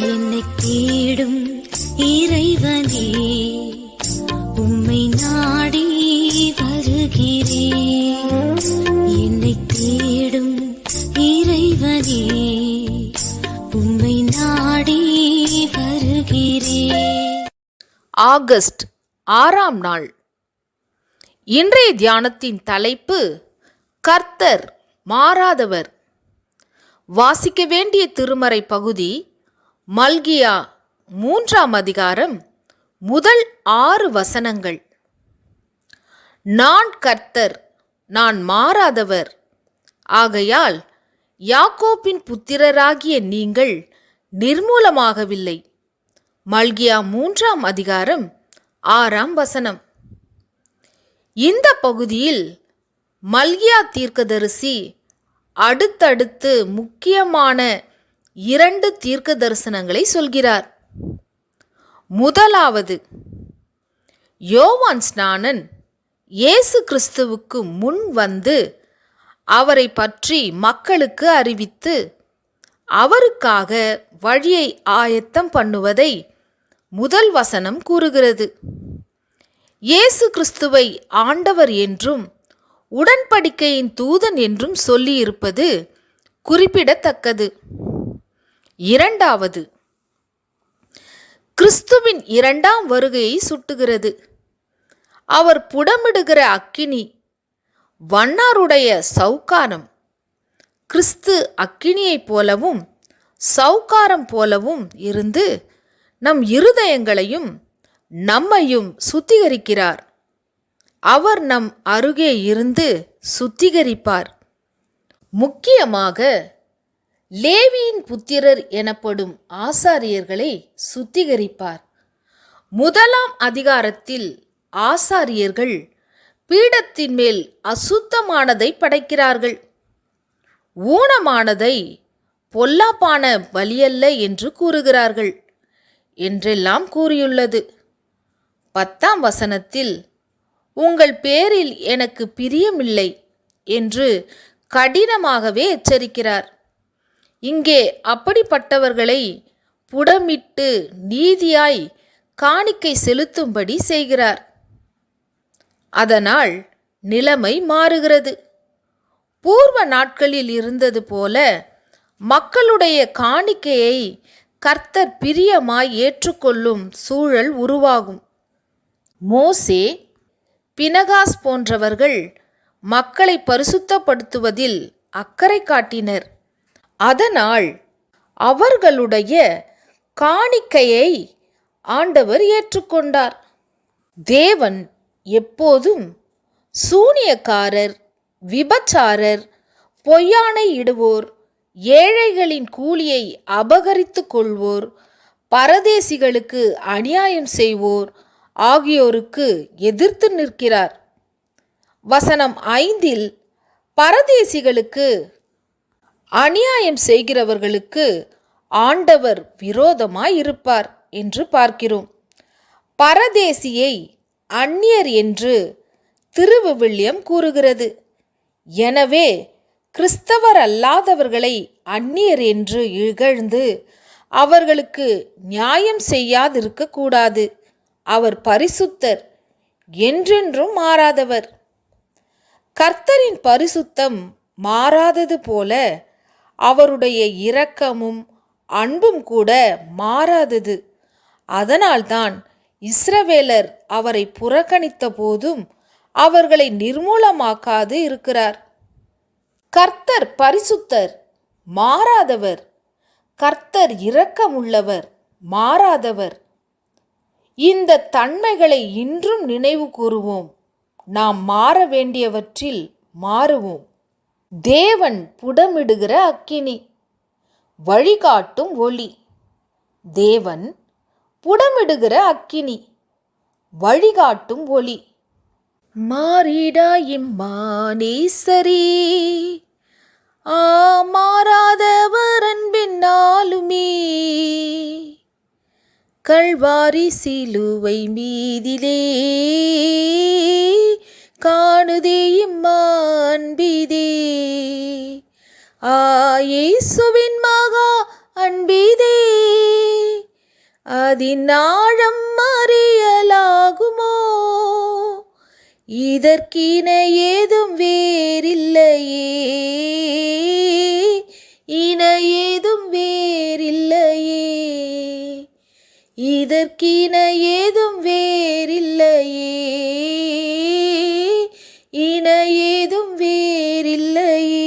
என்னை தேடும் இறைவனே உம்மை நாடி வருகிறேன் என்னை தேடும் இறைவனே உம்மை நாடி வருகிறேன் ஆகஸ்ட் ஆறாம் நாள். இன்றைய தியானத்தின் தலைப்பு கர்த்தர் மாறாதவர். வாசிக்க வேண்டிய திருமறை பகுதி மல்கியா மூன்றாம் அதிகாரம் முதல் ஆறு வசனங்கள். நான் கர்த்தர் நான் மாறாதவர். ஆகையால் யாக்கோப்பின் புத்திரராகிய நீங்கள் நிர்மூலமாகவில்லை. மல்கியா மூன்றாம் அதிகாரம் ஆறாம் வசனம். இந்த பகுதியில் மல்கியா தீர்க்கதரிசி அடுத்தடுத்து முக்கியமான இரண்டு தீர்க்க தரிசனங்களை சொல்கிறார். முதலாவது யோவான் ஸ்நானன் இயேசு கிறிஸ்துவுக்கு முன் வந்து அவரை பற்றி மக்களுக்கு அறிவித்து அவருக்காக வழியை ஆயத்தம் பண்ணுவதை முதல் வசனம் கூறுகிறது. இயேசு கிறிஸ்துவை ஆண்டவர் என்றும் உடன்படிக்கையின் தூதன் என்றும் சொல்லியிருப்பது குறிப்பிடத்தக்கது. இரண்டாவது. கிறிஸ்துவின் இரண்டாம் வருகையை சுட்டுகிறது. அவர் புடமிடுகிற அக்கினி வண்ணாருடைய சவுக்காரம். கிறிஸ்து அக்கினியைப் போலவும் சவுக்காரம் போலவும் இருந்து நம் இருதயங்களையும் நம்மையும் சுத்திகரிக்கிறார். அவர் நம் அருகே இருந்து சுத்திகரிப்பார். முக்கியமாக லேவியின் புத்திரர் எனப்படும் ஆசாரியர்களை சுத்திகரிப்பார். முதலாம் அதிகாரத்தில் ஆசாரியர்கள் பீடத்தின் மேல் அசுத்தமானதை படைக்கிறார்கள். ஊனமானதை பொல்லாப்பான பலியல்ல என்று கூறுகிறார்கள் என்றெல்லாம் கூறியுள்ளது. பத்தாம் வசனத்தில் உங்கள் பேரில் எனக்கு பிரியமில்லை என்று கடினமாகவே எச்சரிக்கிறார். இங்கே அப்படிப்பட்டவர்களை புடமிட்டு நீதியாய் காணிக்கை செலுத்தும்படி செய்கிறார். அதனால் நிலைமை மாறுகிறது. பூர்வ நாட்களில் இருந்தது போல மக்களுடைய காணிக்கையை கர்த்தர் பிரியமாய் ஏற்றுக்கொள்ளும் சூழல் உருவாகும். மோசே பினகாஸ் போன்றவர்கள் மக்களை பரிசுத்தப்படுத்துவதில் அக்கறை காட்டினர். அதனால் அவர்களுடைய காணிக்கையை ஆண்டவர் ஏற்றுக்கொண்டார். தேவன் எப்போதும் சூனியக்காரர் விபச்சாரர் பொய்யானை இடுவோர் ஏழைகளின் கூலியை அபகரித்து கொள்வோர் பரதேசிகளுக்கு அநியாயம் செய்வோர் ஆகியோருக்கு எதிர்த்து நிற்கிறார். வசனம் ஐந்தில் பரதேசிகளுக்கு அநியாயம் செய்கிறவர்களுக்கு ஆண்டவர் விரோதமாய் இருப்பார் என்று பார்க்கிறோம். பரதேசியை அந்நியர் என்று திருவிவில்லியம் கூறுகிறது. எனவே கிறிஸ்தவர் அல்லாதவர்களை அந்நியர் என்று இகழ்ந்து அவர்களுக்கு நியாயம் செய்யாதிருக்க கூடாது. அவர் பரிசுத்தர் என்றென்றும் மாறாதவர். கர்த்தரின் பரிசுத்தம் மாறாதது போல அவருடைய இரக்கமும் அன்பும் கூட மாறாதது. அதனால்தான் இஸ்ரவேலர் அவரை புறக்கணித்த போதும் அவர்களை நிர்மூலமாக்காது இருக்கிறார். கர்த்தர் பரிசுத்தர் மாறாதவர். கர்த்தர் இரக்கமுள்ளவர் மாறாதவர். இந்த தன்மைகளை இன்றும் நினைவு கூறுவோம். நாம் மாற வேண்டியவற்றில் மாறுவோம். தேவன் புடமிடுகிற அக்கினி. வழிகாட்டும் ஒளி. தேவன் புடமிடுகிற அக்கினி. வழிகாட்டும் ஒளி. மாறிடா இம்மானீசரி. ஆ மாறாதவர் அன்பின்னாலுமே கல்வாரி சிலுவை மீதிலே. காணுதே இம்மான்பிதே. ஆயேசுவின் மகா அன்பிதே. அதினாழம் அறியலாகுமோ இதற்கின ஏதும் வேறில்லையே. இன ஏதும் வேறில்லையே. இதற்கின ஏதும் இன ஏதும் வேறில்லையே.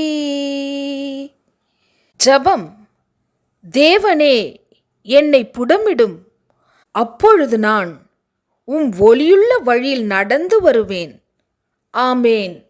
ஜபம். தேவனே என்னை புடமிடும். அப்பொழுது நான் உம் ஒளியுள்ள வழியில் நடந்து வருவேன். ஆமேன்.